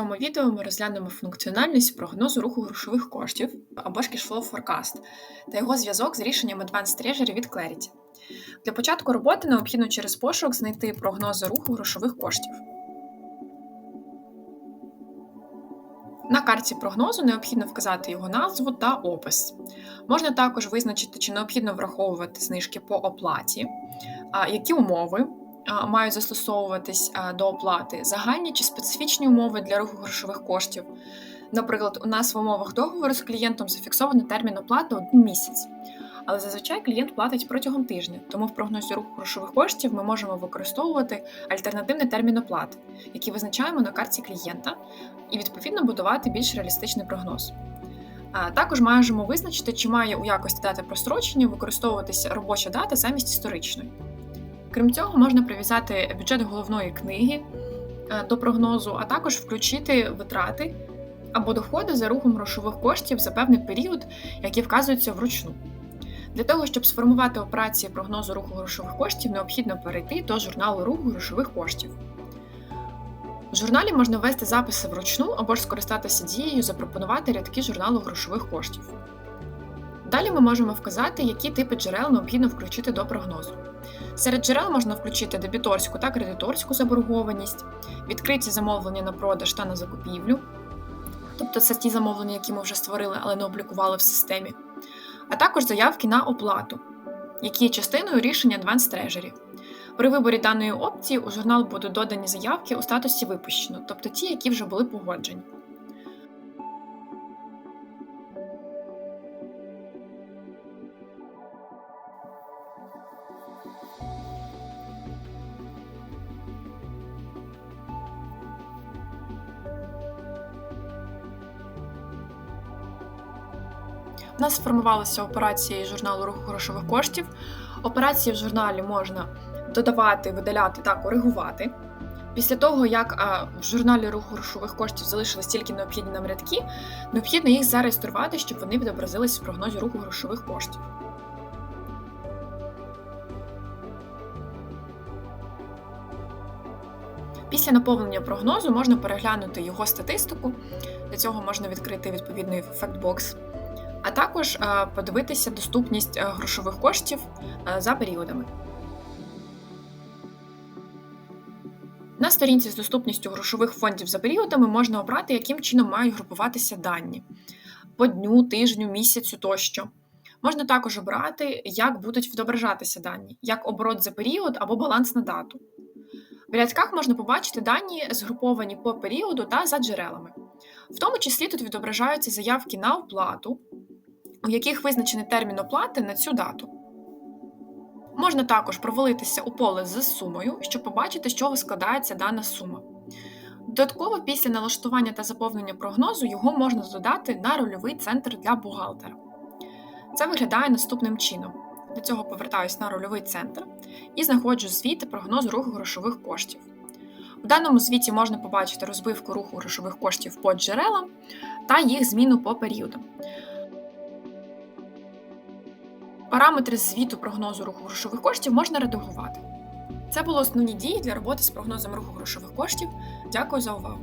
відео ми розглянемо функціональність прогнозу руху грошових коштів або ж Cashflow Forecast та його зв'язок з рішенням Advanced Treasury від Clarity. Для початку роботи необхідно через пошук знайти прогнози руху грошових коштів. На карті прогнозу необхідно вказати його назву та опис. Можна також визначити, чи необхідно враховувати знижки по оплаті, які умови мають застосовуватись до оплати загальні чи специфічні умови для руху грошових коштів. Наприклад, у нас в умовах договору з клієнтом зафіксовано термін оплати один місяць. Але зазвичай клієнт платить протягом тижня, тому в прогнозі руху грошових коштів ми можемо використовувати альтернативний термін оплати, який визначаємо на карті клієнта, і відповідно будувати більш реалістичний прогноз. Також можемо визначити, чи має у якості дати прострочення використовуватися робоча дата замість історичної. Крім цього, можна прив'язати бюджет головної книги е, до прогнозу, а також включити витрати або доходи за рухом грошових коштів за певний період, які вказуються вручну. Для того, щоб сформувати операції прогнозу руху грошових коштів, необхідно перейти до журналу руху грошових коштів. В журналі можна ввести записи вручну або ж скористатися дією запропонувати рядки журналу грошових коштів. Далі ми можемо вказати, які типи джерел необхідно включити до прогнозу. Серед джерел можна включити дебіторську та кредиторську заборгованість, відкриті замовлення на продаж та на закупівлю, тобто це ті замовлення, які ми вже створили, але не облікували в системі, а також заявки на оплату, які є частиною рішення Advanced Treasury. При виборі даної опції у журнал будуть додані заявки у статусі випущено, тобто ті, які вже були погоджені. У нас сформувалися операції журналу руху грошових коштів. Операції в журналі можна додавати, видаляти та коригувати. Після того, як в журналі руху грошових коштів залишились тільки необхідні нам рядки, необхідно їх зареєструвати, щоб вони відобразились в прогнозі руху грошових коштів. Після наповнення прогнозу можна переглянути його статистику. Для цього можна відкрити відповідний фактбокс а також е, подивитися доступність е, грошових коштів е, за періодами. На сторінці з доступністю грошових фондів за періодами можна обрати, яким чином мають групуватися дані по дню, тижню, місяцю тощо. Можна також обрати, як будуть відображатися дані, як оборот за період або баланс на дату. В рядках можна побачити дані, згруповані по періоду та за джерелами. В тому числі тут відображаються заявки на оплату, у яких визначений термін оплати на цю дату. Можна також провалитися у поле з сумою, щоб побачити, з чого складається дана сума. Додатково, після налаштування та заповнення прогнозу його можна додати на рольовий центр для бухгалтера. Це виглядає наступним чином. Для цього повертаюся на рольовий центр і знаходжу звіт прогнозу руху грошових коштів. У даному звіті можна побачити розбивку руху грошових коштів по джерелам та їх зміну по періодам. Параметри звіту прогнозу руху грошових коштів можна редагувати. Це були основні дії для роботи з прогнозом руху грошових коштів. Дякую за увагу!